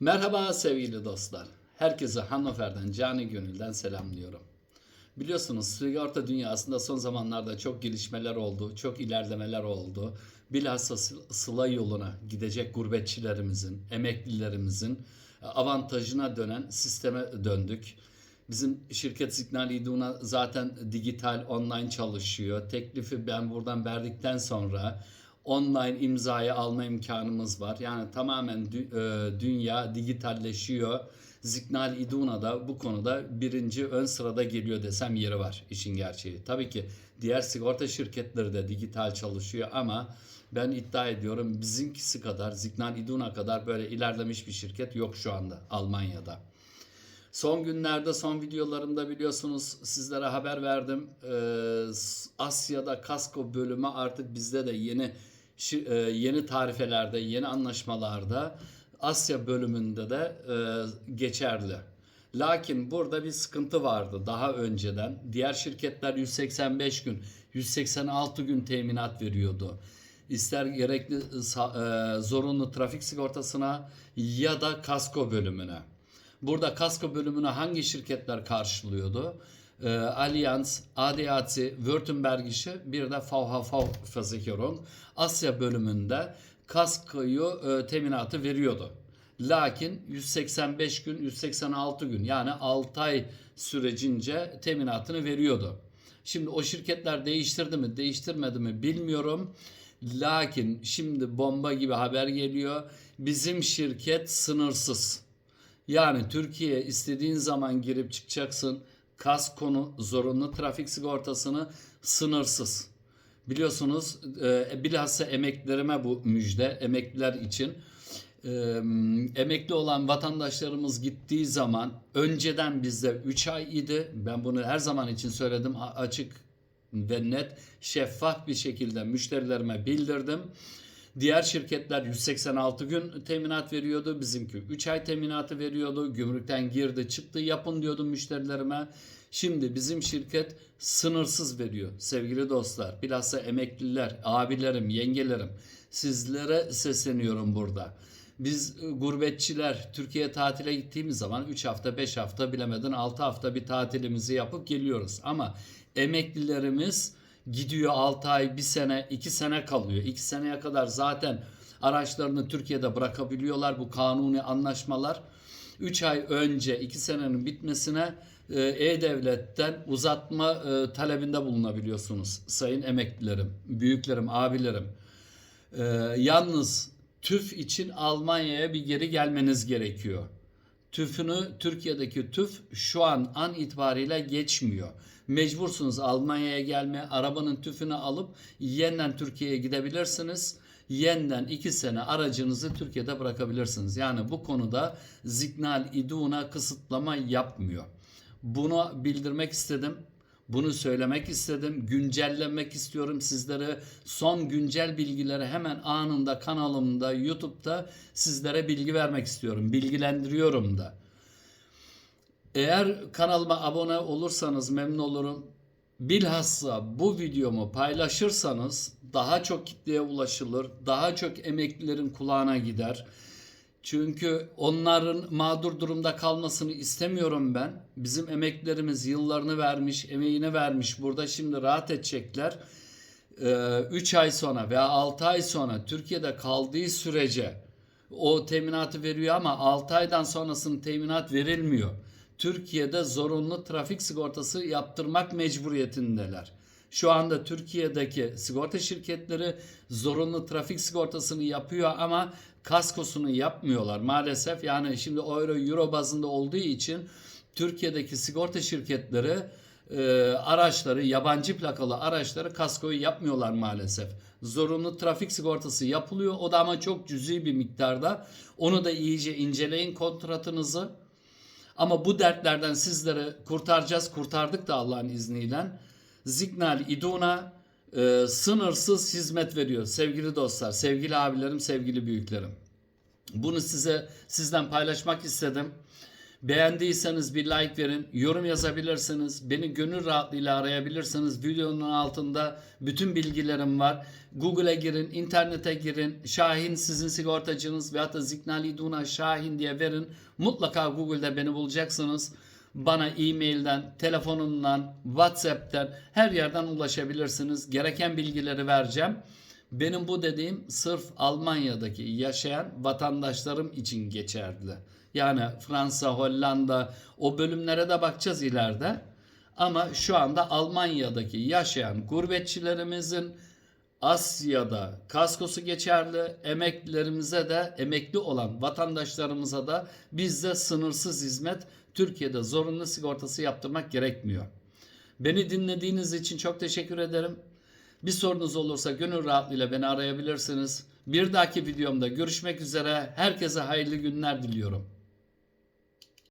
Merhaba sevgili dostlar. Herkese Hannover'den cani gönülden selamlıyorum. Biliyorsunuz sigorta dünyasında son zamanlarda çok gelişmeler oldu, çok ilerlemeler oldu. Bilhassa sı- sıla yoluna gidecek gurbetçilerimizin, emeklilerimizin e, avantajına dönen sisteme döndük. Bizim şirket Signal İduna zaten dijital online çalışıyor. Teklifi ben buradan verdikten sonra online imzayı alma imkanımız var. Yani tamamen dü- e, dünya dijitalleşiyor. Signal İduna da bu konuda birinci ön sırada geliyor desem yeri var işin gerçeği. Tabii ki diğer sigorta şirketleri de dijital çalışıyor ama ben iddia ediyorum bizimkisi kadar Signal İduna kadar böyle ilerlemiş bir şirket yok şu anda Almanya'da. Son günlerde son videolarımda biliyorsunuz sizlere haber verdim. Ee, Asya'da kasko bölümü artık bizde de yeni yeni tarifelerde, yeni anlaşmalarda Asya bölümünde de e, geçerli. Lakin burada bir sıkıntı vardı daha önceden. Diğer şirketler 185 gün, 186 gün teminat veriyordu. İster gerekli e, zorunlu trafik sigortasına ya da kasko bölümüne. Burada kasko bölümünü hangi şirketler karşılıyordu? Ee, Allianz, ADAC, Württemberg işi bir de VHV Versicherung Asya bölümünde kaskoyu e, teminatı veriyordu. Lakin 185 gün, 186 gün yani 6 ay sürecince teminatını veriyordu. Şimdi o şirketler değiştirdi mi, değiştirmedi mi bilmiyorum. Lakin şimdi bomba gibi haber geliyor. Bizim şirket sınırsız. Yani Türkiye'ye istediğin zaman girip çıkacaksın. Kaskonu, zorunlu trafik sigortasını sınırsız. Biliyorsunuz e, bilhassa emeklilerime bu müjde, emekliler için. E, emekli olan vatandaşlarımız gittiği zaman önceden bizde 3 ay idi. Ben bunu her zaman için söyledim açık ve net, şeffaf bir şekilde müşterilerime bildirdim. Diğer şirketler 186 gün teminat veriyordu. Bizimki 3 ay teminatı veriyordu. Gümrükten girdi çıktı yapın diyordum müşterilerime. Şimdi bizim şirket sınırsız veriyor sevgili dostlar. Bilhassa emekliler, abilerim, yengelerim sizlere sesleniyorum burada. Biz e, gurbetçiler Türkiye tatile gittiğimiz zaman 3 hafta, 5 hafta bilemedin 6 hafta bir tatilimizi yapıp geliyoruz. Ama emeklilerimiz gidiyor 6 ay, 1 sene, 2 sene kalıyor. 2 seneye kadar zaten araçlarını Türkiye'de bırakabiliyorlar bu kanuni anlaşmalar. 3 ay önce 2 senenin bitmesine e, E-Devlet'ten uzatma e, talebinde bulunabiliyorsunuz sayın emeklilerim, büyüklerim, abilerim. E, yalnız TÜF için Almanya'ya bir geri gelmeniz gerekiyor. TÜF'ünü Türkiye'deki TÜF şu an an itibariyle geçmiyor. Mecbursunuz Almanya'ya gelmeye, arabanın TÜF'ünü alıp yeniden Türkiye'ye gidebilirsiniz. Yeniden 2 sene aracınızı Türkiye'de bırakabilirsiniz. Yani bu konuda Signal İduna kısıtlama yapmıyor. Bunu bildirmek istedim. Bunu söylemek istedim. Güncellemek istiyorum sizlere. Son güncel bilgileri hemen anında kanalımda, YouTube'da sizlere bilgi vermek istiyorum. Bilgilendiriyorum da. Eğer kanalıma abone olursanız memnun olurum. Bilhassa bu videomu paylaşırsanız daha çok kitleye ulaşılır. Daha çok emeklilerin kulağına gider. Çünkü onların mağdur durumda kalmasını istemiyorum ben. Bizim emeklilerimiz yıllarını vermiş, emeğini vermiş. Burada şimdi rahat edecekler. 3 ay sonra veya 6 ay sonra Türkiye'de kaldığı sürece o teminatı veriyor ama 6 aydan sonrasının teminat verilmiyor. Türkiye'de zorunlu trafik sigortası yaptırmak mecburiyetindeler. Şu anda Türkiye'deki sigorta şirketleri zorunlu trafik sigortasını yapıyor ama kaskosunu yapmıyorlar maalesef. Yani şimdi euro euro bazında olduğu için Türkiye'deki sigorta şirketleri e, araçları yabancı plakalı araçları kaskoyu yapmıyorlar maalesef. Zorunlu trafik sigortası yapılıyor. O da ama çok cüzi bir miktarda. Onu da iyice inceleyin kontratınızı. Ama bu dertlerden sizleri kurtaracağız. Kurtardık da Allah'ın izniyle. Signal İduna e, sınırsız hizmet veriyor sevgili dostlar, sevgili abilerim, sevgili büyüklerim. Bunu size sizden paylaşmak istedim. Beğendiyseniz bir like verin, yorum yazabilirsiniz. Beni gönül rahatlığıyla arayabilirsiniz. Videonun altında bütün bilgilerim var. Google'a girin, internete girin. Şahin sizin sigortacınız veyahut da Zignali Duna Şahin diye verin. Mutlaka Google'da beni bulacaksınız. Bana e-mailden, telefonumdan, WhatsApp'ten her yerden ulaşabilirsiniz. Gereken bilgileri vereceğim. Benim bu dediğim sırf Almanya'daki yaşayan vatandaşlarım için geçerli. Yani Fransa, Hollanda o bölümlere de bakacağız ileride. Ama şu anda Almanya'daki yaşayan gurbetçilerimizin Asya'da kaskosu geçerli. Emeklilerimize de emekli olan vatandaşlarımıza da bizde sınırsız hizmet Türkiye'de zorunlu sigortası yaptırmak gerekmiyor. Beni dinlediğiniz için çok teşekkür ederim. Bir sorunuz olursa gönül rahatlığıyla beni arayabilirsiniz. Bir dahaki videomda görüşmek üzere. Herkese hayırlı günler diliyorum.